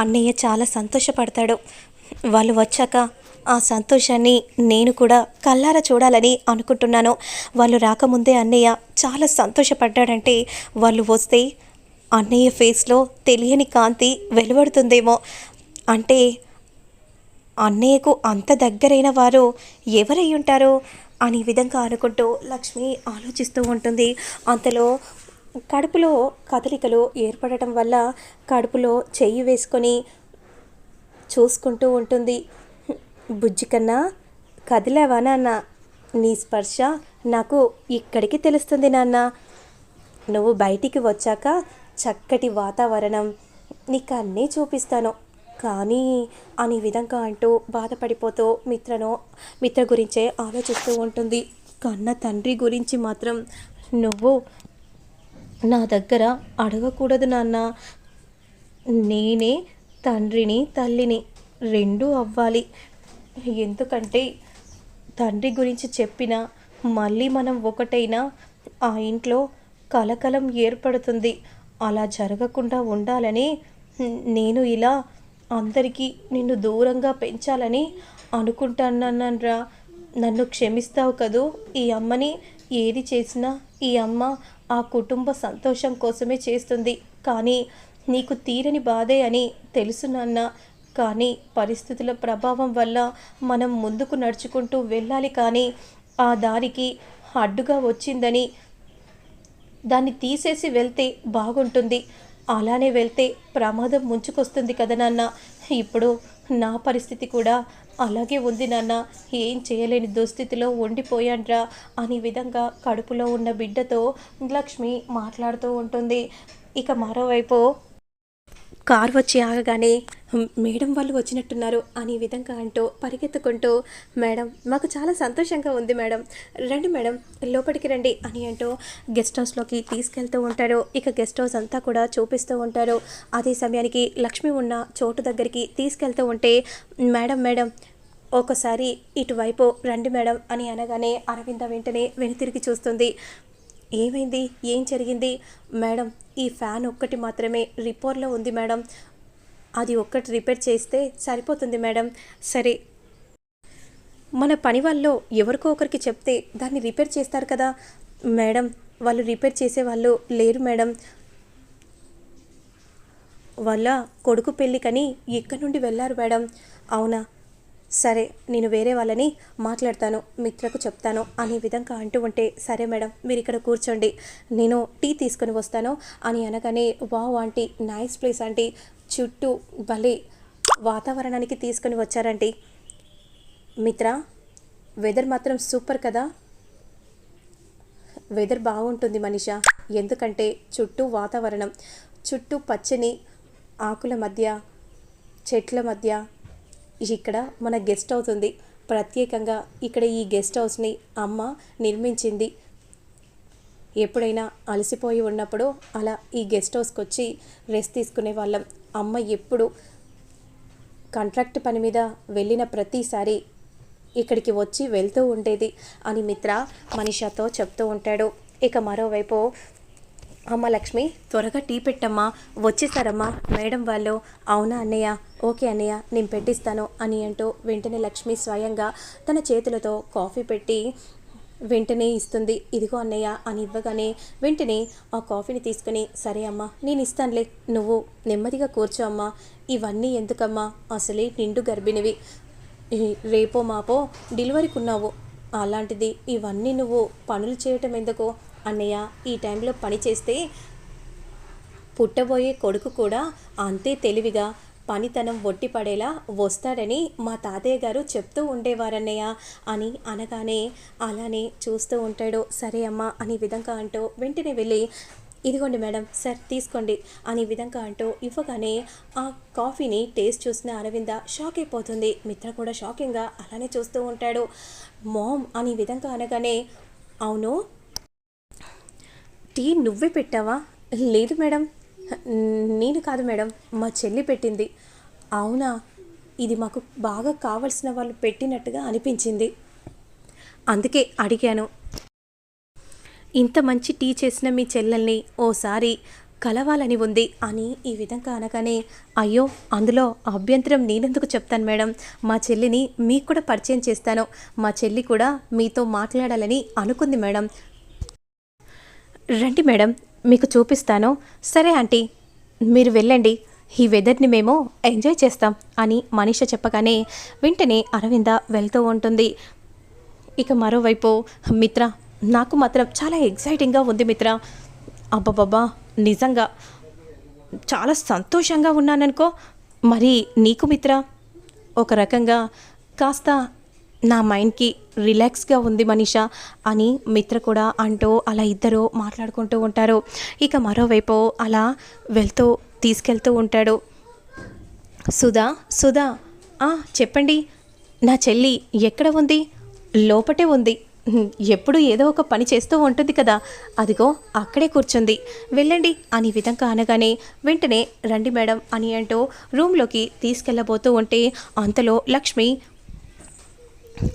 అన్నయ్య చాలా సంతోషపడతాడు. వాళ్ళు వచ్చాక ఆ సంతోషాన్ని నేను కూడా కల్లారా చూడాలని అనుకుంటున్నాను. వాళ్ళు రాకముందే అన్నయ్య చాలా సంతోషపడ్డాడంటే వాళ్ళు వస్తే అన్నయ్య ఫేస్లో తెలియని కాంతి వెలువడుతుందేమో. అంటే అన్నయ్యకు అంత దగ్గరైన వారు ఎవరై ఉంటారు? అనే విధంగా అనుకుంటూ లక్ష్మి ఆలోచిస్తూ ఉంటుంది. అంతలో కడుపులో కదలికలు ఏర్పడటం వల్ల కడుపులో చెయ్యి వేసుకొని చూసుకుంటూ ఉంటుంది. బుజ్జి కన్నా కదిలేవా నాన్న? నీ స్పర్శ నాకు ఇక్కడికి తెలుస్తుంది నాన్న. నువ్వు బయటికి వచ్చాక చక్కటి వాతావరణం నీకు అన్నీ చూపిస్తాను. కానీ అనే విధంగా అంటూ బాధపడిపోతూ మిత్రను మిత్ర గురించే ఆలోచిస్తూ ఉంటుంది. కన్న తండ్రి గురించి మాత్రం నువ్వు నా దగ్గర అడగకూడదు నాన్న. నేనే తండ్రిని తల్లిని రెండూ అవ్వాలి. ఎందుకంటే తండ్రి గురించి చెప్పిన మళ్ళీ మనం ఒకటైనా ఆ ఇంట్లో కలకలం ఏర్పడుతుంది. అలా జరగకుండా ఉండాలని నేను ఇలా అందరికీ నిన్ను దూరంగా పెంచాలని అనుకుంటానన్నరా నన్ను క్షమిస్తావు కదూ? ఈ అమ్మని ఏది చేసినా ఈ అమ్మ ఆ కుటుంబ సంతోషం కోసమే చేస్తుంది. కానీ నీకు తీరని బాధే అని తెలుసు నాన్న. కానీ పరిస్థితుల ప్రభావం వల్ల మనం ముందుకు నడుచుకుంటూ వెళ్ళాలి కానీ ఆ దారికి అడ్డుగా వచ్చిందని దాన్ని తీసేసి వెళ్తే బాగుంటుంది. అలానే వెళ్తే ప్రమాదం ముంచుకొస్తుంది కదా నాన్న. ఇప్పుడు నా పరిస్థితి కూడా అలాగే ఉంది నాన్న. ఏం చేయలేని దుస్థితిలో ఉండిపోయాన్రా అనే విధంగా కడుపులో ఉన్న బిడ్డతో లక్ష్మి మాట్లాడుతూ ఉంటుంది. ఇక మరోవైపు కార్ వచ్చి ఆగగానే మేడం వాళ్ళు వచ్చినట్టున్నారు అనే విధంగా అంటూ పరిగెత్తుకుంటూ మేడం మాకు చాలా సంతోషంగా ఉంది మేడం. రండి మేడం లోపలికి రండి అని అంటూ గెస్ట్ హౌస్లోకి తీసుకెళ్తూ ఉంటారు. ఇక గెస్ట్ హౌస్ అంతా కూడా చూపిస్తూ ఉంటారు. అదే సమయానికి లక్ష్మి ఉన్న చోటు దగ్గరికి తీసుకెళ్తూ ఉంటే మేడం మేడం ఒకసారి ఇటువైపు రండి మేడం అని అనగానే అరవింద వెంటనే వెనుతిరిగి చూస్తుంది. ఏమైంది? ఏం జరిగింది? మేడం ఈ ఫ్యాన్ ఒక్కటి మాత్రమే రిపోర్ట్లో ఉంది మేడం. అది ఒక్కటి రిపేర్ చేస్తే సరిపోతుంది మేడం. సరే. మన పని వాళ్ళు ఎవరికో ఒకరికి చెప్తే దాన్ని రిపేర్ చేస్తారు కదా. మేడం వాళ్ళు రిపేర్ చేసే వాళ్ళు లేరు మేడం. వాళ్ళ కొడుకు పెళ్ళికని ఎక్కడి నుండి వెళ్ళారు మేడం. అవునా? సరే నేను వేరే వాళ్ళని మాట్లాడతాను మిత్రకు చెప్తాను అనే విధంగా అంటూ ఉంటే సరే మేడం మీరు ఇక్కడ కూర్చోండి. నేను టీ తీసుకొని వస్తాను అని అనగానే wow aunty nice place aunty. చుట్టూ భలే వాతావరణానికి తీసుకొని వచ్చారంటీ మిత్ర వెదర్ మాత్రం సూపర్ కదా? వెదర్ బాగుంటుంది మనిష. ఎందుకంటే చుట్టూ వాతావరణం. చుట్టూ పచ్చని ఆకుల మధ్య చెట్ల మధ్య ఇక్కడ మన గెస్ట్ హౌస్ ఉంది. ప్రత్యేకంగా ఇక్కడ ఈ గెస్ట్ హౌస్ని అమ్మ నిర్మించింది. ఎప్పుడైనా అలసిపోయి ఉన్నప్పుడు అలా ఈ గెస్ట్ హౌస్కి వచ్చి రెస్ట్ తీసుకునే వాళ్ళం. అమ్మ ఎప్పుడు కాంట్రాక్ట్ పని మీద వెళ్ళిన ప్రతిసారి ఇక్కడికి వచ్చి వెళ్తూ ఉండేది. అని మిత్ర మనిషతో చెప్తూ ఉంటాడు. ఇక మరోవైపు అమ్మ లక్ష్మి. త్వరగా టీ పెట్టమ్మా. వచ్చేసారమ్మా. మేడం వాళ్ళు అవునా అన్నయ్య? ఓకే అన్నయ్య నేను పెట్టిస్తాను అని అంటూ వెంటనే లక్ష్మి స్వయంగా తన చేతులతో కాఫీ పెట్టి వెంటనే ఇస్తుంది. ఇదిగో అన్నయ్య అని ఇవ్వగానే వెంటనే ఆ కాఫీని తీసుకుని సరే అమ్మా నేను ఇస్తానులే. నువ్వు నెమ్మదిగా కూర్చో అమ్మా. ఇవన్నీ ఎందుకమ్మా? అసలే నిండు గర్భిణివి. రేపో మాపో డెలివరీకి ఉన్నావు. అలాంటిది ఇవన్నీ నువ్వు పనులు చేయటం ఎందుకు? అన్నయ్య ఈ టైంలో పని చేస్తే పుట్టబోయే కొడుకు కూడా అంతే తెలివిగా పనితనం ఒట్టిపడేలా వస్తాడని మా తాతయ్య గారు చెప్తూ ఉండేవారన్నయ్య అని అనగానే అలానే చూస్తూ ఉంటాడు. సరే అమ్మా అని విధంగా అంటూ వెంటనే వెళ్ళి ఇదిగోండి మేడం సార్ తీసుకోండి అనే విధంగా అంటూ ఇవ్వగానే ఆ కాఫీని టేస్ట్ చూసిన అరవింద షాక్ అయిపోతుంది. మిత్ర కూడా షాకింగ్గా అలానే చూస్తూ ఉంటాడు. మామ్ అనే విధంగా అనగానే అవును టీ నువ్వే పెట్టావా? లేదు మేడం. నేను కాదు మేడం. మా చెల్లి పెట్టింది. అవునా? ఇది మాకు బాగా కావలసిన వాళ్ళు పెట్టినట్టుగా అనిపించింది. అందుకే అడిగాను. ఇంత మంచి టీ చేసిన మీ చెల్లెల్ని ఓసారి కలవాలని ఉంది అని ఈ విధంగా అనగానే అయ్యో అందులో అభ్యంతరం నేనెందుకు చెప్తాను మేడం? మా చెల్లిని మీకు కూడా పరిచయం చేస్తాను. మా చెల్లి కూడా మీతో మాట్లాడాలని అనుకుంది మేడం. రండి మేడం మీకు చూపిస్తాను. సరే ఆంటీ మీరు వెళ్ళండి. ఈ వెదర్ని మేము ఎంజాయ్ చేస్తాం అని మనీష చెప్పగానే వెంటనే అరవింద వెళ్తూ ఉంటుంది. ఇక మరోవైపు మిత్ర నాకు మాత్రం చాలా ఎగ్జైటింగ్గా ఉంది మిత్ర. అబ్బబ్బబ్బా నిజంగా చాలా సంతోషంగా ఉన్నాననుకో. మరి నీకు మిత్ర ఒక రకంగా కాస్త నా మైండ్కి రిలాక్స్గా ఉంది మనీషా అని మిత్ర కూడా అంటూ అలా ఇద్దరు మాట్లాడుకుంటూ ఉంటారు. ఇక మరోవైపు అలా వెళ్తూ తీసుకెళ్తూ ఉంటాడు. సుధా సుధా "ఆ, చెప్పండి. నా చెల్లి ఎక్కడ ఉంది? లోపటే ఉంది. ఎప్పుడు ఏదో ఒక పని చేస్తూ ఉంటుంది కదా. అదిగో అక్కడే కూర్చుంది. వెళ్ళండి అని విధంగా అనగానే వెంటనే రండి మేడం అని అంటూ రూమ్లోకి తీసుకెళ్ళబోతూ ఉంటే అంతలో లక్ష్మి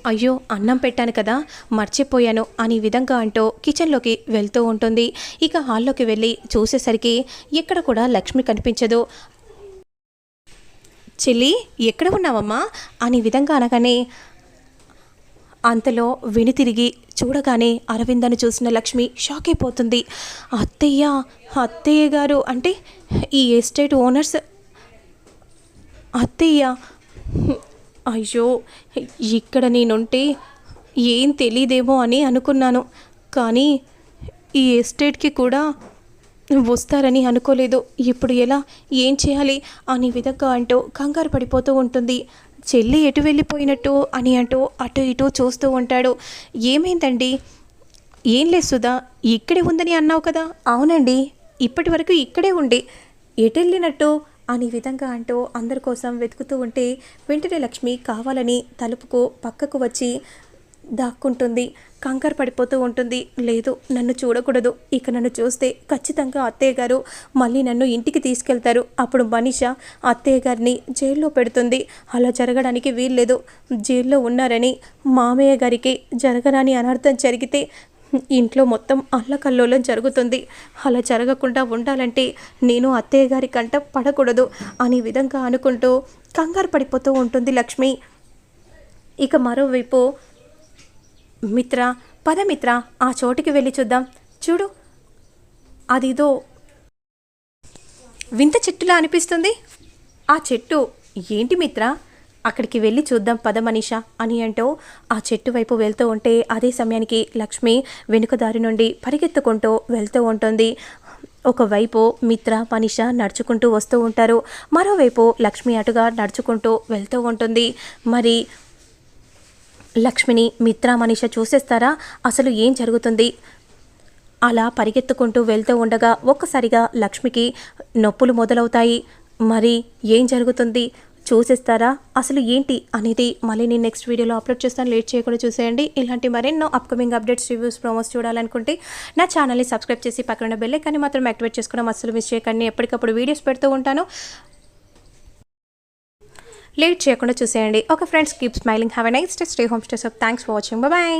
అయ్యో అన్నం పెట్టాను కదా మర్చిపోయాను అని విధంగా అంటూ కిచెన్లోకి వెళ్తూ ఉంటుంది. ఇక హాల్లోకి వెళ్ళి చూసేసరికి ఎక్కడ కూడా లక్ష్మి కనిపించదు. చెల్లి ఎక్కడ ఉన్నావమ్మా? అని విధంగా అనగానే అంతలో వెనుతిరిగి చూడగానే అరవిందను చూసిన లక్ష్మి షాక్ అయిపోతుంది. అత్తయ్య అత్తయ్య గారు అంటే ఈ ఎస్టేట్ ఓనర్స్ అత్తయ్య అయ్యో ఇక్కడ నేనుంటే ఏం తెలీదేమో అని అనుకున్నాను. కానీ ఈ ఎస్టేట్కి కూడా వస్తారని అనుకోలేదు. ఇప్పుడు ఎలా ఏం చేయాలి అని విధంగా అంటూ కంగారు పడిపోతూ ఉంటుంది. చెల్లి ఎటు వెళ్ళిపోయినట్టు అని అంటూ అటు ఇటు చూస్తూ ఉంటాడు. ఏమైందండి? ఏం లేదు సుధా ఇక్కడే ఉందని అన్నావు కదా. అవునండి ఇప్పటి వరకు ఇక్కడే ఉండి. ఎటు వెళ్ళినట్టు? అని విధంగా అంటూ అందరి కోసం వెతుకుతూ ఉంటే వెంటనే లక్ష్మి కావాలని తలుపుకు పక్కకు వచ్చి దాక్కుంటుంది. కంగారు పడిపోతూ ఉంటుంది. లేదు నన్ను చూడకూడదు. ఇక నన్ను చూస్తే ఖచ్చితంగా అత్తయ్య గారు మళ్ళీ నన్ను ఇంటికి తీసుకెళ్తారు. అప్పుడు మనిష అత్తయ్య గారిని జైల్లో పెడుతుంది. అలా జరగడానికి వీల్లేదు. జైల్లో ఉన్నారని మామయ్య గారికి జరగరాని అనర్థం జరిగితే ఇంట్లో మొత్తం అల్లకల్లోలం జరుగుతుంది. అలా జరగకుండా ఉండాలంటే నేను అత్తయ్య గారి కంట పడకూడదు అనే విధంగా అనుకుంటూ కంగారు పడిపోతూ ఉంటుంది లక్ష్మి. ఇక మరోవైపు మిత్ర పదమిత్ర ఆ చోటికి వెళ్ళి చూద్దాం. చూడు అదిదో వింత చెట్టులా అనిపిస్తుంది. ఆ చెట్టు ఏంటి మిత్ర? అక్కడికి వెళ్ళి చూద్దాం పద మనీష అని అంటూ ఆ చెట్టు వైపు వెళ్తూ ఉంటే అదే సమయానికి లక్ష్మి వెనుక దారి నుండి పరిగెత్తుకుంటూ వెళ్తూ ఉంటుంది. ఒకవైపు మిత్ర మనిష నడుచుకుంటూ వస్తూ ఉంటారు. మరోవైపు లక్ష్మి అటుగా నడుచుకుంటూ వెళ్తూ ఉంటుంది. మరి లక్ష్మిని మిత్ర మనిష చూసేస్తారా? అసలు ఏం జరుగుతుంది? అలా పరిగెత్తుకుంటూ వెళ్తూ ఉండగా ఒక్కసారిగా లక్ష్మికి నొప్పులు మొదలవుతాయి. మరి ఏం జరుగుతుంది? చూసిస్తారా? అసలు ఏంటి అనేది మళ్ళీ నేను నెక్స్ట్ వీడియోలో అప్లోడ్ చేస్తాను. లేట్ చేయకుండా చూసేయండి. ఇలాంటి మరెన్నో అప్కమింగ్ అప్డేట్స్ రివ్యూస్ ప్రోమోస్ చూడాలనుకుంటే నా ఛానల్ని సబ్స్క్రైబ్ చేసి పక్కన బెల్ కానీ మాత్రం యాక్టివేట్ చేసుకోవడం అసలు మిస్ చేయకండి. ఎప్పటికప్పుడు వీడియోస్ పెడుతూ ఉంటాను. లేట్ చేయకుండా చూసేయండి. Okay friends keep smiling have a nice day stay home stay so thanks for watching bye